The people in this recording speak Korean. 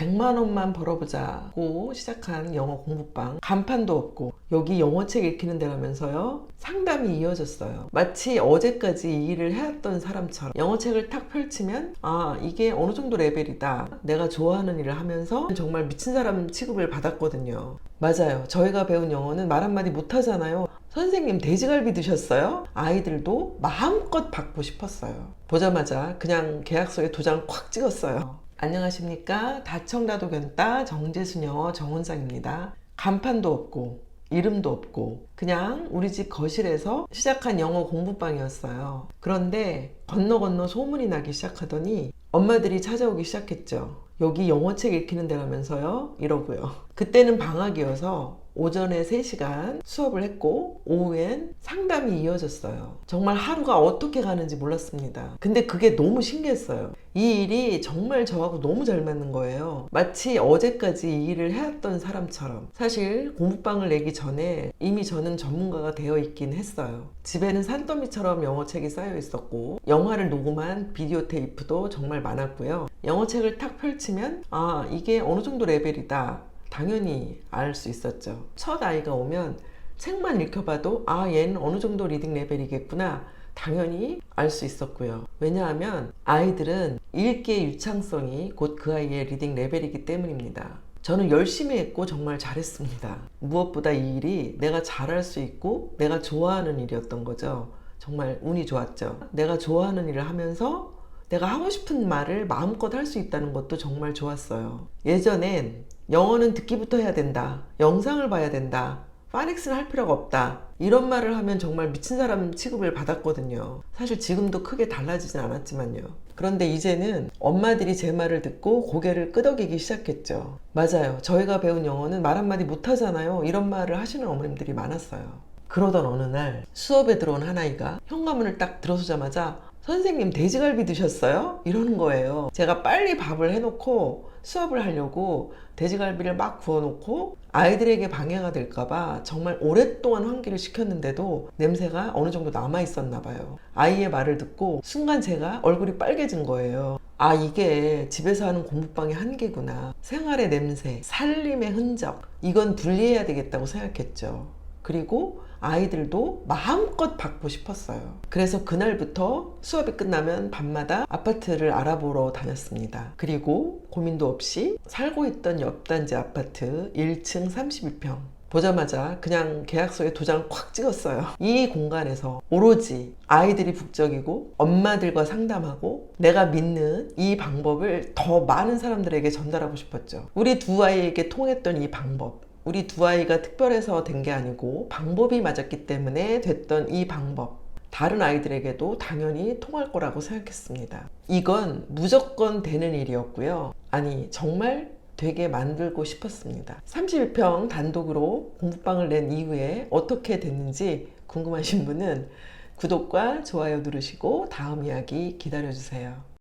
100만 원만 벌어보자고 시작한 영어 공부방. 간판도 없고 여기 영어책 읽히는 데라면서요. 상담이 이어졌어요. 마치 어제까지 이 일을 해왔던 사람처럼 영어책을 탁 펼치면 아 이게 어느 정도 레벨이다. 내가 좋아하는 일을 하면서 정말 미친 사람 취급을 받았거든요. 맞아요. 저희가 배운 영어는 말 한마디 못하잖아요. 선생님 돼지갈비 드셨어요? 아이들도 마음껏 받고 싶었어요. 보자마자 그냥 계약서에 도장 콱 찍었어요 안녕하십니까? 다청다도 견따 정재순 영어 정은상입니다. 간판도 없고 이름도 없고 그냥 우리 집 거실에서 시작한 영어 공부방이었어요. 그런데 건너 건너 소문이 나기 시작하더니 엄마들이 찾아오기 시작했죠. 여기 영어책 읽히는 데라면서요? 이러고요 그때는 방학이어서 오전에 3시간 수업을 했고 오후엔 상담이 이어졌어요. 정말 하루가 어떻게 가는지 몰랐습니다. 근데 그게 너무 신기했어요. 이 일이 정말 저하고 너무 잘 맞는 거예요. 마치 어제까지 이 일을 해왔던 사람처럼. 사실 공부방을 내기 전에 이미 저는 전문가가 되어 있긴 했어요. 집에는 산더미처럼 영어책이 쌓여 있었고 영화를 녹음한 비디오 테이프도 정말 많았고요. 영어책을 탁 펼치면 아 이게 어느 정도 레벨이다. 당연히 알 수 있었죠. 첫 아이가 오면 책만 읽혀봐도 아 얘는 어느 정도 리딩 레벨이겠구나 당연히 알 수 있었고요. 왜냐하면 아이들은 읽기의 유창성이 곧 그 아이의 리딩 레벨이기 때문입니다. 저는 열심히 했고 정말 잘했습니다. 무엇보다 이 일이 내가 잘할 수 있고 내가 좋아하는 일이었던 거죠. 정말 운이 좋았죠. 내가 좋아하는 일을 하면서 내가 하고 싶은 말을 마음껏 할 수 있다는 것도 정말 좋았어요. 예전엔 영어는 듣기부터 해야 된다. 영상을 봐야 된다. 파닉스는 할 필요가 없다. 이런 말을 하면 정말 미친 사람 취급을 받았거든요. 사실 지금도 크게 달라지진 않았지만요. 그런데 이제는 엄마들이 제 말을 듣고 고개를 끄덕이기 시작했죠. 맞아요. 저희가 배운 영어는 말 한마디 못하잖아요. 이런 말을 하시는 어머님들이 많았어요. 그러던 어느 날 수업에 들어온 한 아이가 현관문을 딱 들어서자마자 선생님 돼지갈비 드셨어요? 이러는 거예요. 제가 빨리 밥을 해놓고 수업을 하려고 돼지갈비를 막 구워놓고 아이들에게 방해가 될까봐 정말 오랫동안 환기를 시켰는데도 냄새가 어느 정도 남아 있었나 봐요. 아이의 말을 듣고 순간 제가 얼굴이 빨개진 거예요. 아, 이게 집에서 하는 공부방의 한계구나. 생활의 냄새, 살림의 흔적. 이건 분리해야 되겠다고 생각했죠. 그리고 아이들도 마음껏 받고 싶었어요. 그래서 그날부터 수업이 끝나면 밤마다 아파트를 알아보러 다녔습니다. 그리고 고민도 없이 살고 있던 옆 단지 아파트 1층 32평. 보자마자 그냥 계약서에 도장 콱 찍었어요. 이 공간에서 오로지 아이들이 북적이고 엄마들과 상담하고 내가 믿는 이 방법을 더 많은 사람들에게 전달하고 싶었죠. 우리 두 아이에게 통했던 이 방법. 우리 두 아이가 특별해서 된 게 아니고 방법이 맞았기 때문에 됐던 이 방법. 다른 아이들에게도 당연히 통할 거라고 생각했습니다. 이건 무조건 되는 일이었고요. 아니, 정말 되게 만들고 싶었습니다. 32평 단독으로 공부방을 낸 이후에 어떻게 됐는지 궁금하신 분은 구독과 좋아요 누르시고 다음 이야기 기다려주세요.